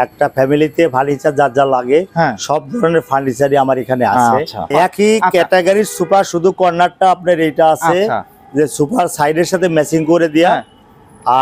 একটা ফ্যামিলিতে ফার্নিচার যার যা লাগে হ্যাঁ। সব ধরনের ফার্নিচারই আমার এখানে আছে। আচ্ছা। একই আচ্ছা। ক্যাটাগরির সুপার শুধু কর্নারটা আপনার এইটা আছে আচ্ছা। যে সুপার সাইডের সাথে ম্যাচিং করে দেয়া। হ্যাঁ।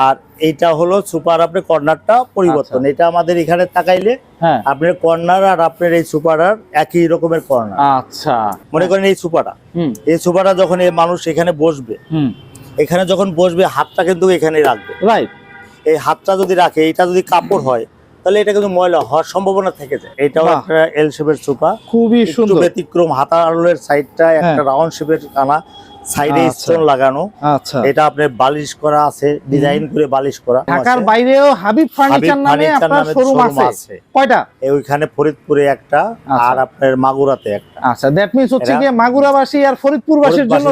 আর এইটা হলো সুপার আপনার কর্নারটা পরিবর্তন। এটা আমাদের এখানে তাকাইলে হ্যাঁ। আপনার কর্নার আর আপনার এই সুপার আর একই রকমের কর্নার আচ্ছা। মনে করেন এই সুপারটা এই সুপারটা যখন এই মানুষ এখানে বসবে এখানে যখন বসবে হাতটা কিন্তু এখানে রাখবে। রাইট এই হাতটা যদি রাখে এটা যদি কাপড় হয় তাহলে এটা কিন্তু ময়লা হওয়ার সম্ভাবনা থেকে যায়। এটাও একটা এল শেপের সুপা খুবই সুন্দর। ব্যতিক্রম হাতা আলোলের সাইডটা একটা রাউন্ড শেপের কানা সাইডে। স্টোন লাগানো। আচ্ছা। এটা আপনার বালিশ করা আছে ডিজাইন করে বালিশ করা। ঢাকার বাইরেও হাবিব ফার্নিচার নামে আপনার শোরুম আছে। কয়টা? ওইখানে ফরিদপুরে একটা আচ্ছা। আর আপনার মাগুরাতে একটা। আচ্ছা দ্যাট মিন্স হচ্ছে মাগুরাবাসী আর ফরিদপুরবাসীর জন্য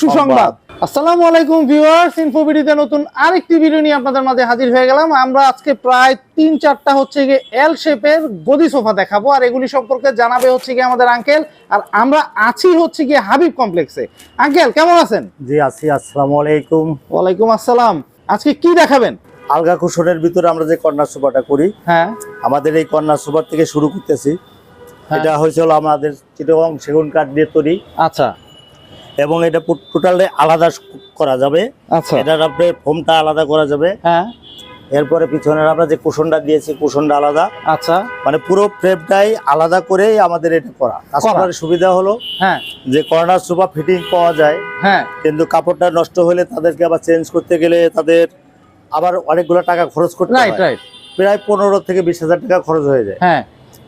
সুসংবাদ। আসসালামু আলাইকুম ভিউয়ার্স ইনফোভিডিতে নতুন আরেকটি ভিডিও নিয়ে আপনাদের মাঝে হাজির হয়ে গেলাম। আমরা আজকে প্রায় তিন চারটা হচ্ছে গিয়ে এল শেপের গদি সোফা দেখাবো আর এগুলি সম্পর্কে জানাবে হচ্ছে গিয়ে আমাদের আঙ্কেল আর আমরা আছি হচ্ছে গিয়ে হাবিব কমপ্লেক্সে আঙ্কেল কেমন আছেন? জি আছি আসসালামু আলাইকুম। ওয়ালাইকুম আসসালাম। আজকে কি দেখাবেন? আলগা কুশনের ভিতরে আমরা যে কর্নার সোফাটা করি হ্যাঁ। আমাদের এই কর্নার সোফার থেকে শুরু করতেছি। হ্যাঁ। এটা হয়েছিল আমাদের চিটগং সেগুন কাঠ দিয়ে তৈরি। আচ্ছা। এবং এটা টোটালি আলাদা করা যাবে। আচ্ছা। এটার আপনার ফোমটা আলাদা করা যাবে। হ্যাঁ। এরপরে পিছনের আমরা যে কুশনটা দিয়েছি কুশনটা আলাদা। আচ্ছা। মানে পুরো ফ্রেমটাই আলাদা করেই আমাদের এটা করা। কাস্টমারের সুবিধা হলো হ্যাঁ। যে কর্নার সোফা ফিটিং পাওয়া যায়। হ্যাঁ। কিন্তু কাপড়টা নষ্ট হলে তাদেরকে আবার চেঞ্জ করতে গেলে তাদের আবার অনেকগুলো টাকা খরচ করতে হয়। রাইট প্রায় পনেরো থেকে বিশ হাজার টাকা খরচ হয়ে যায়। হ্যাঁ।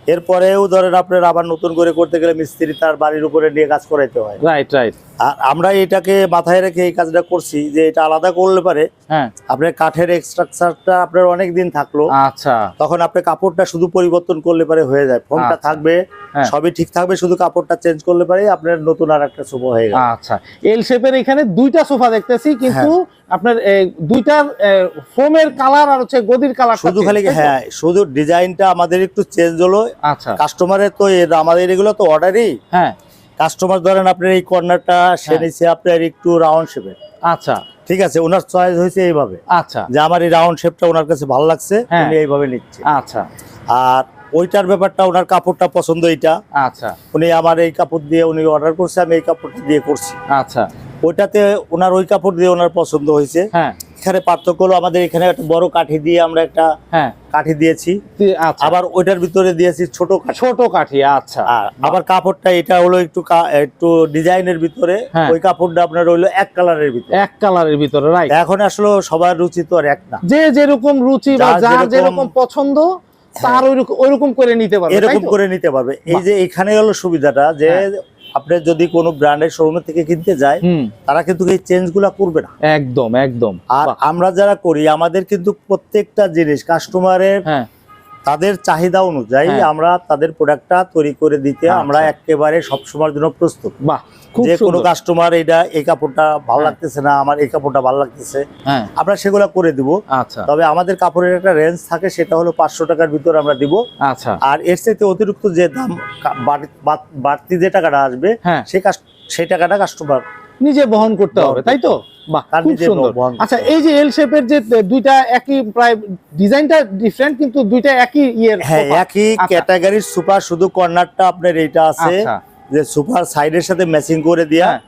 এরপরেও ধরেন আপনার আবার নতুন করে করতে গেলে মিস্ত্রি তার বাড়ির উপরে নিয়ে কাজ করাইতে হয়। রাইট রাইট আর আমরা এটাকে মাথায় রেখে এই কাজটা করছি যে এটা আলাদা করলে পারে হ্যাঁ। আপনার কাঠের এক্সট্রাকচারটা আপনার অনেক দিন থাকল। আচ্ছা। তখন আপনি কাপড়টা শুধু পরিবর্তন করলে পারে হয়ে যায়। ফোনটা আচ্ছা। থাকবে হ্যাঁ। সবই ঠিক থাকবে শুধু কাপড়টা চেঞ্জ করলে পারে আপনার নতুন আর একটা সোফা হয়ে গেল। আচ্ছা। এল শেপের এখানে দুইটা সোফা দেখতেছি কিন্তু আপনার এ, দুইটার ফোমের কালার আর হচ্ছে গদির কালার শুধু খালি হ্যাঁ শুধু ডিজাইনটা আমাদের একটু চেঞ্জ হলো। আচ্ছা। কাস্টমারের তো এর আমাদের এগুলো তো অর্ডারই হ্যাঁ। কাস্টমার ধরেন আপনার এই কর্নারটা সে হ্যাঁ। নিচ্ছে আপনার একটু রাউন্ড শেপের আচ্ছা। ঠিক আছে ওনার চয়েস হয়েছে এইভাবে। আচ্ছা। যে আমার এই রাউন্ড শেপটা ওনার কাছে ভালো লাগছে হ্যাঁ। উনি এইভাবে নিচ্ছে। আচ্ছা। আর ওইটার ব্যাপারটা ওনার কাপড়টা পছন্দ এইটা। আচ্ছা। উনি আমার এই কাপড় দিয়ে উনি অর্ডার করছে আমি এই কাপড়টা দিয়ে করছি। আচ্ছা। ওইটাতে ওনার ওই কাপড় দিয়ে ওনার পছন্দ হয়েছে হ্যাঁ। এখানে পার্থক্য হলো আমাদের এখানে একটা বড় কাঠি দিয়ে আমরা একটা হ্যাঁ। কাঠি দিয়েছি। আচ্ছা। আবার ওইটার ভিতরে দিয়েছি ছোট ছোট কাঠি আচ্ছা। আবার কাপড়টা এটা হলো একটু একটু ডিজাইনের ভিতরে। হ্যাঁ। ওই কাপড়টা আপনার হইল এক কালারের ভিতরে। এক কালারের ভিতরে রাইট এখন আসলে সবার রুচি তো আর এক না। যে যেরকম রুচি বা যার যার যেরকম- পছন্দ তার ওইরকম ওইরকম করে নিতে পারবে এরকম করে নিতে পারবে। এই যে এখানে হলো সুবিধাটা যে হ্যাঁ। আপনি যদি কোনো ব্র্যান্ডের শোরুম থেকে কিনতে যায় তারা কিন্তু এই চেঞ্জগুলা করবে না। একদম একদম। আর আমরা যারা করি আমাদের কিন্তু প্রত্যেকটা জিনিস কাস্টমারের হ্যাঁ। তাদের চাহিদা অনুযায়ী হ্যাঁ। আমরা তাদের প্রোডাক্টটা তৈরি করে দিতে আচ্ছা। আমরা একেবারে সবসময়ের জন্য প্রস্তুত। যে কোনো কাস্টমার এটা এই কাপড়টা ভালো হ্যাঁ। লাগতেছে না আমার এই কাপড়টা ভালো লাগতেছে হ্যাঁ। আমরা সেগুলা করে দিব। আচ্ছা। তবে আমাদের কাপড়ের একটা রেঞ্জ থাকে সেটা হলো পাঁচশো টাকার ভিতর আমরা দিব। আচ্ছা। আর এর চাইতে অতিরিক্ত যে দাম বাড়- বাড়- বাড়তি যে টাকাটা আসবে সেই কাস- সেই টাকাটা কাস্টমার নিজে বহন করতে হবে তাই তো? বাহ খুব সুন্দর। আচ্ছা এই যে এল শেপের যে দুইটা একই প্রায় ডিজাইনটা ডিফারেন্ট কিন্তু দুইটা একই ইয়ের হ্যাঁ একই আচ্ছা। ক্যাটাগরির সুপার শুধু কর্নারটা আপনার এইটা আছে আচ্ছা। যে সুপার সাইডের সাথে ম্যাচিং করে দেয়া। হ্যাঁ।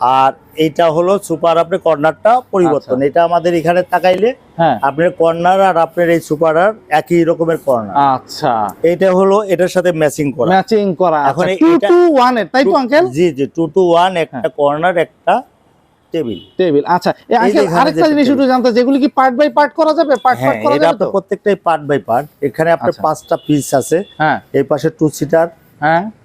আর এইটা হলো সুপার আপনার কর্নারটা পরিবর্তন। আচ্ছা। এটা আমাদের এখানে তাকাইলে হ্যাঁ। আপনার কর্নার আর আপনার এই সুপার আর একই রকমের কর্নার। আচ্ছা। এটা হলো এটার সাথে ম্যাচিং করা। ম্যাচিং করা এখন এখন এটা- টু ওয়ানের তাই তো uncle ji ji two two one হ্যাঁ। একটা কর্নার একটা টেবিল টেবিল আচ্ছা। আরেকটা জিনিস একটু জানতে যেগুলি কি পার্ট বাই পার্ট করা যাবে? পার্ট হ্যাঁ পার্ট করা এটা যাবে প্রত্যেকটাই পার্ট বাই পার্ট এখানে আপনার আচ্ছা। পাঁচটা পিস আছে। হ্যাঁ। এই পাশে টু সিটার হ্যাঁ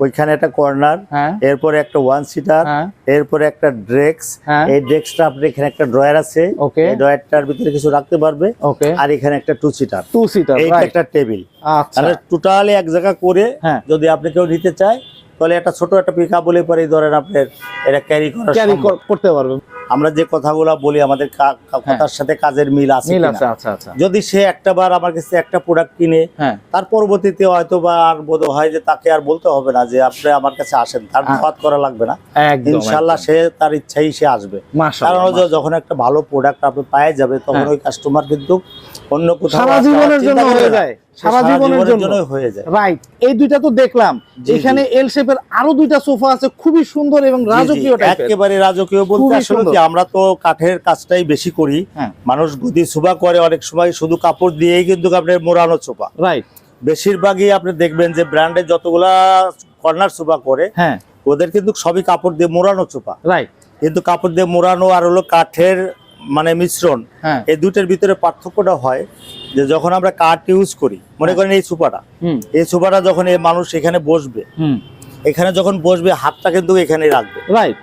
ওইখানে একটা কর্নার হ্যাঁ। এরপরে একটা ওয়ান সিটার হ্যাঁ। এরপরে একটা ড্রেক্স হ্যাঁ। এই ড্রেক্সটা আপনার এখানে একটা ড্রয়ার আছে ওকে। ড্রয়ারটার ভিতরে কিছু রাখতে পারবে ওকে। আর এখানে একটা টু সিটার টু সিটার এইটা একটা টেবিল আচ্ছা। তাহলে টোটালি এক জায়গা করে হ্যাঁ। যদি আপনি কেউ নিতে চায় তাহলে একটা ছোট একটা পিক আপ বলে পরে ধরেন আপনার এটা ক্যারি করা ক্যারি করতে পারবে। আমরা যে কথাগুলো বলি আমাদের কা- কথার সাথে কাজের মিল আছে আচ্ছা আচ্ছা। যদি সে একটা বার আমার কাছে একটা প্রোডাক্ট কিনে হ্যাঁ। তার পরবর্তীতে হয়তো বা আর বোধ হয় যে তাকে আর বলতে হবে না যে আপনি আমার কাছে আসেন তার হ্যাঁ। বাদ করা লাগবে না। ইনশাল্লাহ সে তার ইচ্ছাই সে আসবে। কারণ যখন একটা ভালো প্রোডাক্ট আপনি পায়ে যাবে তখন হ্যাঁ। ওই কাস্টমার কিন্তু অন্য কোথাও সারা জীবনের জন্য হয়ে যায়। সারা জীবনের জন্য। হয়ে যায়। রাইট এই দুইটা তো দেখলাম। এখানে এল শেপের আরও দুইটা সোফা আছে খুবই সুন্দর এবং রাজকীয় টাইপের একেবারে রাজকীয় বলতে আসলে কি আমরা তো কাঠের কাজটাই বেশি করি। হ্যাঁ। মানুষ গদি সুবা করে অনেক সময় শুধু কাপড় দিয়েই কিন্তু আপনার মোড়ানো সোফা রাইট বেশিরভাগই আপনি দেখবেন যে ব্র্যান্ডের যতগুলা কর্নার সোফা করে হ্যাঁ। ওদের কিন্তু সবই কাপড় দিয়ে মোড়ানো সোফা রাইট কিন্তু কাপড় দিয়ে মোড়ানো আর হলো কাঠের মানে মিশ্রণ হ্যাঁ। এই দুটোর ভিতরে পার্থক্যটা হয় যে যখন আমরা কাঠ ইউজ করি মনে করেন এই সুপাটা এই সুপাটা যখন এই মানুষ এখানে বসবে হুম। এখানে যখন বসবে হাতটা কিন্তু এখানে রাখবে। রাইট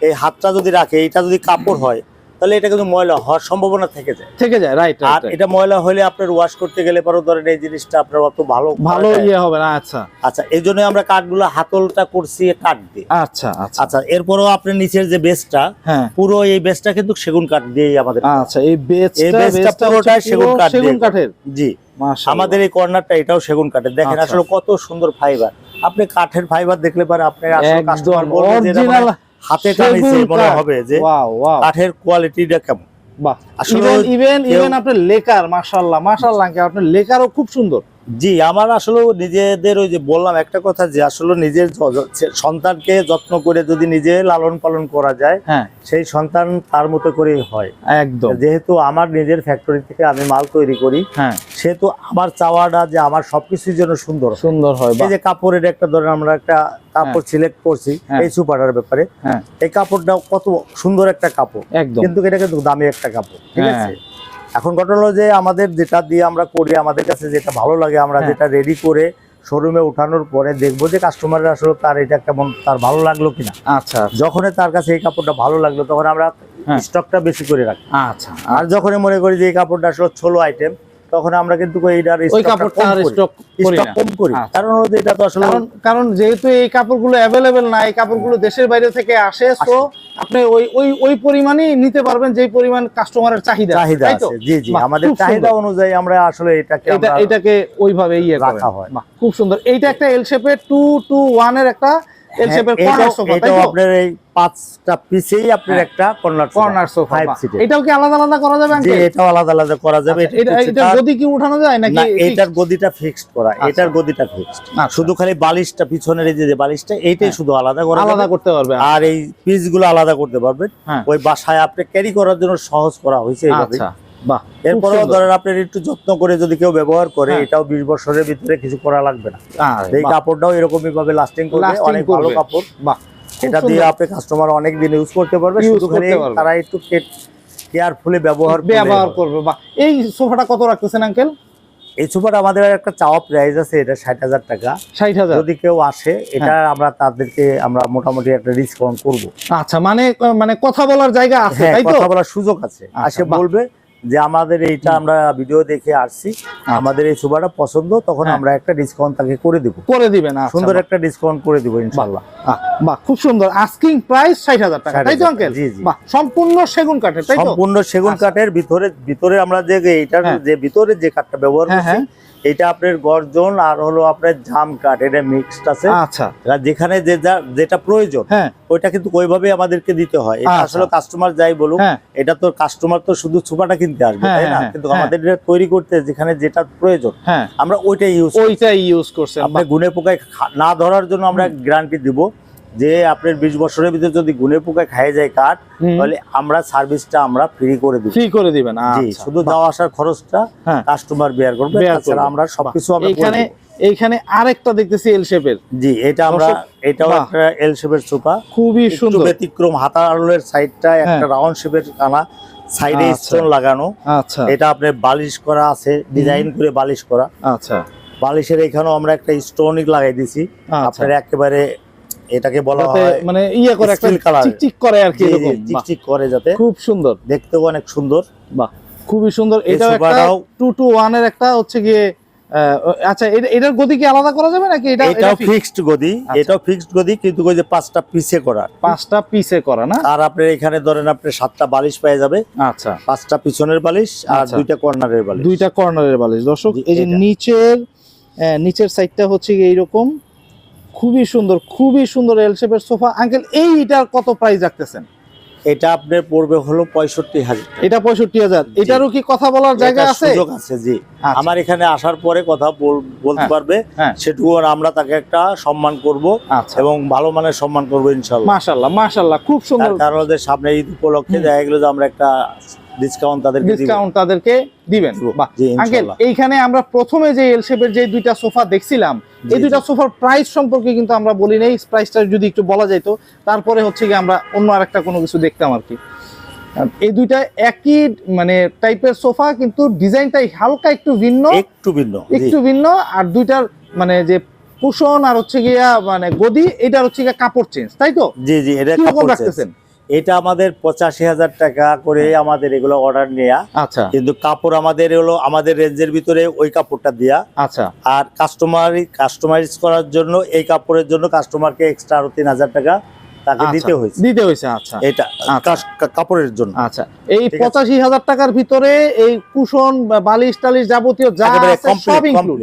এই হাতটা যদি রাখে এটা যদি কাপড় হয় তাহলে এটা কিন্তু ময়লা হওয়ার সম্ভাবনা থেকে যায়। থেকে যায় রাইট আর এটা ময়লা হলে আপনার ওয়াশ করতে গেলে পরে ধরেন এই জিনিসটা আপনার অত ভালো ভালো ইয়ে হবে না আচ্ছা। আচ্ছা এই জন্য আমরা কাঠগুলো হাতলটা করছি কাঠ দিয়ে। আচ্ছা আচ্ছা। আচ্ছা এরপরও আপনার নিচের যে বেসটা হ্যাঁ। পুরো এই বেসটা কিন্তু সেগুন কাঠ দিয়েই আমাদের। আচ্ছা এই বেচটা বেচটা সেগুন কাঠ সেগুন দিয়ে। কাঠের? জি। মাশাআল্লাহ। আমাদের এই কর্নারটা এটাও সেগুন কাঠের। দেখেন আচ্ছা। আসলে কত সুন্দর ফাইবার আপনি কাঠের ফাইবার দেখলে পারে আপনি আসলে কাস্টমার হাতে টানিছে মনে হবে যে কাঠের কোয়ালিটিটা কেমন? লেকার আপনার লেকারও খুব সুন্দর। জি আমার আসলে নিজেদের ওই যে বললাম একটা কথা যে আসলে নিজের সন্তানকে যত্ন করে যদি নিজে লালন পালন করা যায় হ্যাঁ। সেই সন্তান তার মতো করেই হয়। একদম। যেহেতু আমার নিজের ফ্যাক্টরি থেকে আমি মাল তৈরি করি হ্যাঁ। সেহেতু আমার চাওয়াটা যে আমার সবকিছুর জন্য সুন্দর সুন্দর হয় এই যে কাপড়ের একটা ধরেন আমরা একটা কাপড় সিলেক্ট করছি হ্যাঁ। এই সুপারটার ব্যাপারে হ্যাঁ। এই কাপড়টা কত সুন্দর একটা কাপড়। একদম। কিন্তু এটা কিন্তু দামি একটা কাপড় ঠিক হ্যাঁ। আছে? এখন ঘটনা হলো যে আমাদের যেটা দিয়ে আমরা করি আমাদের কাছে যেটা ভালো লাগে আমরা হ্যাঁ। যেটা রেডি করে শোরুমে উঠানোর পরে দেখব যে কাস্টমারের আসলে তার এটা কেমন তার ভালো লাগল কিনা। আচ্ছা যখনই তার কাছে এই কাপড়টা ভালো লাগল তখন আমরা হ্যাঁ। স্টকটা বেশি করে রাখি। আচ্ছা আর যখনই মনে করি যে এই কাপড়টা আসলে ছোলো আইটেম তখন আমরা কিন্তু এইটার ওই কাপড়টা আর স্টক স্টক কম করি। আচ্ছা। কারণ এটা তো আসলে কারণ কারণ যেহেতু এই কাপড়গুলো অ্যাভেলেবেল না এই কাপড়গুলো দেশের বাইরে থেকে আসে তো আপনি ওই ওই ওই পরিমাণই নিতে পারবেন যে পরিমাণ কাস্টমারের চাহিদা চাহিদা আছে। জি জি আমাদের চাহিদা অনুযায়ী আমরা আসলে এটাকে এটাকে ওইভাবে ইয়ে রাখা হয়। খুব সুন্দর। এইটা একটা এল শেপের টু টু ওয়ানের একটা হ্যাঁ, আপনার এই পাঁচটা পিসেই আপনার হ্যাঁ। একটা কর্নার কর্নার সোফা ফাইভ বাহ। সিটের এটাও কি আলাদা আলাদা করা যাবে যে এটাও আলাদা আলাদা করা যাবে আচ্ছা, এটা হচ্ছে এটা তার- গদি কি উঠানো যায় নাকি এটার গদিটা ফিক্সড করা আচ্ছা। এটার গদিটা ফিক্সড আচ্ছা। শুধু খালি বালিশটা পিছনের এই যে বালিশটা এইটাই হ্যাঁ। শুধু আলাদা করা আলাদা করতে পারবে আর এই পিসগুলো আলাদা করতে পারবেন। ওই বাসায় আপনি ক্যারি করার জন্য সহজ করা হয়েছে এইভাবে আচ্ছা বাহ খুব এরপরেও সুন্দর। ধরেন আপনার একটু যত্ন করে যদি কেউ ব্যবহার করে। এটাও বিশ বছরের ভিতরে কিছু করা লাগবে না। এই কাপড়টাও এরকমই ভাবে লাস্টিং করবে অনেক ভালো কাপড়। বাহ এটা দিয়ে আপনি কাস্টমার অনেক দিন ইউজ করতে পারবে শুধু খালি তারা একটু কেয়ারফুলি ব্যবহার ব্যবহার করবে বাহ। এই সোফাটা কত রাখতেছেন আঙ্কেল এই সোফাটা আমাদের একটা চাওয়া প্রাইস আছে এটা ষাট হাজার টাকা। ষাট হাজার। যদি কেউ আসে এটা হ্যাঁ। আমরা তাদেরকে আমরা মোটামুটি একটা ডিসকাউন্ট করব। আচ্ছা মানে মানে কথা বলার জায়গা আছে হ্যাঁ কথা বলার সুযোগ আছে। আচ্ছা, আসে বলবে যে আমাদের এইটা আমরা ভিডিও দেখে আসছি আমাদের এই সুবাটা পছন্দ তখন আচ্ছা। হ্যাঁ। আমরা একটা ডিসকাউন্ট তাকে করে দিব করে দিবেন আচ্ছা, সুন্দর একটা ডিসকাউন্ট করে দিব ইনশাআল্লাহ বাহ, খুব সুন্দর আস্কিং প্রাইস ষাট হাজার টাকা তাই তো আঙ্কেল জি, জি। বাহ সম্পূর্ণ সেগুন কাঠের তাই তো সম্পূর্ণ সেগুন আচ্ছা। কাঠের ভিতরে ভিতরে আমরা যে এইটার হ্যাঁ। যে ভিতরে যে কাঠটা ব্যবহার হ্যাঁ, করছি এটা আপনার গর্জন আর হলো আপনার জাম কাঠ এটা মিক্সড আছে। আচ্ছা। যেখানে যে যেটা প্রয়োজন হ্যাঁ। ওইটা কিন্তু ওইভাবে আমাদেরকে দিতে হয়। এটা আচ্ছা। আসলে কাস্টমার যাই বলুক হ্যাঁ। এটা তো কাস্টমার তো শুধু ছোপাটা কিনতে আসবে হ্যাঁ, তাই না? কিন্তু। আমাদের এটা তৈরি করতে যেখানে যেটা প্রয়োজন আমরা ওইটাই ইউজ ওইটাই ইউজ করছেন। আপনি গুনে পোকায় না ধরার জন্য আমরা গ্যারান্টি দিব। যে আপনার বিশ বছরের ভিতরে যদি গুনে পোকায় খাই যায় কাঠ তাহলে আমরা সার্ভিসটা আমরা ফ্রি করে দিব। ফ্রি করে দিবেন আচ্ছা শুধু যাওয়া আসার খরচটা হ্যাঁ। কাস্টমার বেয়ার করবে তাছাড়া আমরা সবকিছু করে এইখানে আরেকটা দেখতেছি এল শেপের জি এটা আমরা এটাও একটা এল শেপের সোফা খুবই সুন্দর। ব্যতিক্রম হাতা আলোলের সাইডটা একটা রাউন্ড শেপের কানা সাইডে। স্টোন লাগানো। আচ্ছা। এটা আপনার বালিশ করা আছে ডিজাইন করে বালিশ করা। আচ্ছা। বালিশের এখানেও আমরা একটা স্টোনিক লাগাই দিছি। আচ্ছা। আপনার একেবারে এটাকে বলা হয় মানে ইয়ে করে একটা। চিকচিক করে আর কি এরকম। চিকচিক করে যাতে খুব সুন্দর। দেখতেও অনেক সুন্দর। বাহ খুবই সুন্দর। এটাও একটা সোফাটাও- টু টু ওয়ানের একটা হচ্ছে গিয়ে আচ্ছা এটা- এটার গদি কি আলাদা করা যাবে নাকি এটা এটাও এটা ফিক্সড গদি। আচ্ছা। এটাও ফিক্সড গদি কিন্তু ওই যে পাঁচটা পিসে করা। পাঁচটা পিসে করা না? আর আপনি এখানে ধরেন আপনি সাতটা বালিশ পেয়ে যাবে। আচ্ছা। পাঁচটা পিছনের বালিশ আর আচ্ছা। দুইটা কর্নারের বালিশ। দুইটা কর্নারের বালিশ। দর্শক এই যে নিচের নিচের সাইডটা হচ্ছে এইরকম। খুবই সুন্দর খুবই সুন্দর এল শেপের সোফা। আঙ্কেল এইটার কত প্রাইস রাখতেছেন? এটা আপনার পড়বে হলো পঁয়ষট্টি হাজার। এটা পঁয়ষট্টি হাজার। এটারও কি কথা বলার জায়গা আছে? সুযোগ আছে জি। আচ্ছা। আমার এখানে আসার পরে কথা বল- বলতে হ্যাঁ, পারবে হ্যাঁ। সেটুকু আমরা তাকে একটা সম্মান করব আচ্ছা। এবং ভালো মানের সম্মান করব ইনশাল্লাহ। মাশাল্লাহ মাশাল্লাহ খুব সুন্দর। কারণ সামনে ঈদ উপলক্ষে দেখা গেলো যে আমরা একটা ডিসকাউন্ট তাদেরকে ডিসকাউন্ট তাদেরকে দিবেন। আঙ্কেল এইখানে আমরা প্রথমে যে এল শেপের যে দুইটা সোফা দেখছিলাম এই দুইটা সোফার প্রাইস সম্পর্কে কিন্তু আমরা বলি নাই। প্রাইসটা যদি একটু বলা যাইতো তারপরে হচ্ছে কি আমরা অন্য আরেকটা কোনো কিছু দেখতাম আর কি। এই দুইটা একই মানে টাইপের সোফা কিন্তু ডিজাইনটাই হালকা একটু ভিন্ন। একটু ভিন্ন একটু ভিন্ন আর দুইটার মানে যে কুশন আর হচ্ছে গিয়া মানে গদি এটার হচ্ছে গিয়া কাপড় চেঞ্জ তাই তো? জি জি এটা কাপড় রাখতেছেন? এটা আমাদের পঁচাশি হাজার টাকা করে আমাদের এগুলো অর্ডার নেয়া। আচ্ছা। কিন্তু কাপড় আমাদের হলো আমাদের রেঞ্জের ভিতরে ওই কাপড়টা দেয়া। আচ্ছা। আর কাস্টমার কাস্টমাইজ করার জন্য এই কাপড়ের জন্য কাস্টমারকে এক্সট্রা আরও তিন হাজার টাকা তাকে আচ্ছা, দিতে হয়েছে। দিতে হয়েছে আচ্ছা। এটা আচ্ছা। কাপড়ের জন্য। আচ্ছা এই পঁচাশি হাজার টাকার ভিতরে এই কুশন বালিশ টালিশ যাবতীয় যা সব ইনক্লুড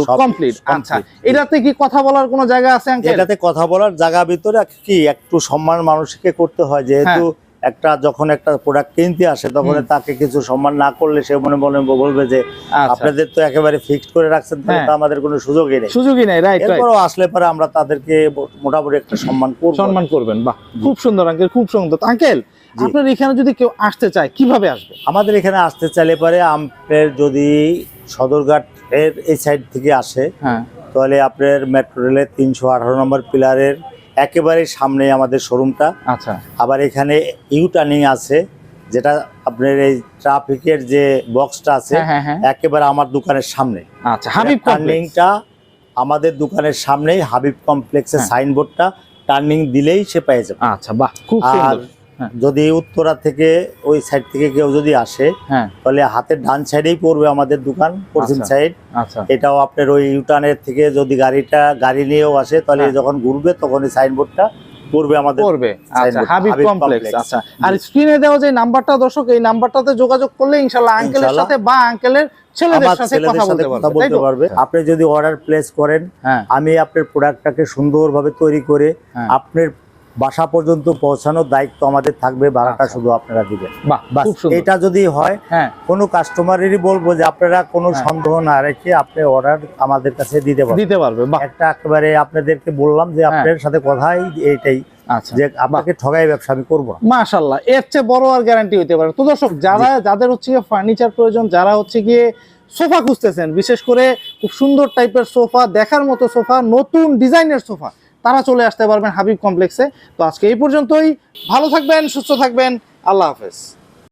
সব কমপ্লিট আচ্ছা। এটাতে কি কথা বলার কোনো জায়গা আছে এটাতে কথা বলার জায়গা ভিতরে কি একটু সম্মান মানুষকে করতে হয় যেহেতু একটা যখন একটা প্রোডাক্ট কিনতে আসে তখন। তাকে কিছু সম্মান না করলে সে মনে মনে বলবে যে আচ্ছা। আপনাদের তো একেবারে ফিক্সড করে রাখছেন হ্যাঁ। তো আমাদের কোনো সুযোগই নেই। সুযোগই নেই রাইট রাইট এরপরও আসলে পরে আমরা তাদেরকে মোটামুটি একটা সম্মান করব। সম্মান করবেন বাহ খুব সুন্দর আঙ্কেল খুব সুন্দর। আঙ্কেল। আপনার এখানে যদি কেউ আসতে চায় কীভাবে আসবে? আমাদের এখানে আসতে চাইলে পরে আপনার যদি সদরঘাট এর এই সাইড থেকে আসে হ্যাঁ। তাহলে আপনার মেট্রো রেলের তিনশো আঠারো নম্বর পিলারের একেবারে সামনে আমাদের শোরুমটা। আচ্ছা। আবার এখানে ইউ টার্নিং আছে যেটা আপনার এই ট্রাফিকের যে বক্সটা আছে হ্যাঁ হ্যাঁ হ্যাঁ। একেবারে আমার দোকানের সামনে। আচ্ছা হাবিব টার্নিংটা আমাদের দোকানের সামনেই হাবিব কমপ্লেক্সের। সাইনবোর্ডটা টার্নিং দিলেই সে পেয়ে যাবে। আচ্ছা বাহ খুব সুন্দর। যদি উত্তরা থেকে ওই সাইড থেকে কেউ যদি আসে হ্যাঁ। তাহলে হাতের ডান সাইডেই পড়বে আমাদের দোকান পশ্চিম আচ্ছা। সাইড আচ্ছা। এটাও আপনার ওই ইউটার্নের থেকে যদি গাড়িটা গাড়ি নিয়েও আসে তাহলে হ্যাঁ। যখন ঘুরবে তখন এই সাইনবোর্ডটা আমাদের করবে আচ্ছা হাবিব হাবিব কমপ্লেক্স আচ্ছা। আর স্ক্রিনে দেওয়া যে নাম্বারটা দর্শক এই নাম্বারটাতে যোগাযোগ করলে ইনশাআল্লাহ আঙ্কেলের সাথে বা আঙ্কেলের ছেলেদের সাথে কথা বলতে পারবে আপনি যদি অর্ডার প্লেস করেন হ্যাঁ। আমি আপনার প্রোডাক্টটাকে সুন্দরভাবে তৈরি করে হ্যাঁ। আপনার বাসা পর্যন্ত পৌঁছানোর দায়িত্ব আমাদের থাকবে ভাড়াটা আচ্ছা। শুধু আপনারা দিবেন। এটা যদি হয় হ্যাঁ। কোনো কাস্টমারেরই বলব যে আপনারা কোনো হ্যাঁ। সন্দেহ না রেখে আপনি অর্ডার আমাদের কাছে দিতে পারেন দিতে পারবে একটা একেবারে আপনাদেরকে বললাম যে হ্যাঁ। আপনার সাথে কথাই এইটাই আচ্ছা যে আপনাকে ঠগাই ব্যবসা আমি করব মাশাল্লাহ এর চেয়ে বড় আর গ্যারান্টি হতে পারে। তো দর্শক যারা যাদের হচ্ছে গিয়ে ফার্নিচার প্রয়োজন যারা হচ্ছে গিয়ে সোফা খুঁজতেছেন বিশেষ করে খুব সুন্দর টাইপের সোফা দেখার মতো সোফা নতুন ডিজাইনের সোফা তারা চলে আসতে পারবেন হাবিব কমপ্লেক্সে। তো আজকে এই পর্যন্তই। ভালো থাকবেন, সুস্থ থাকবেন। আল্লাহ হাফেজ।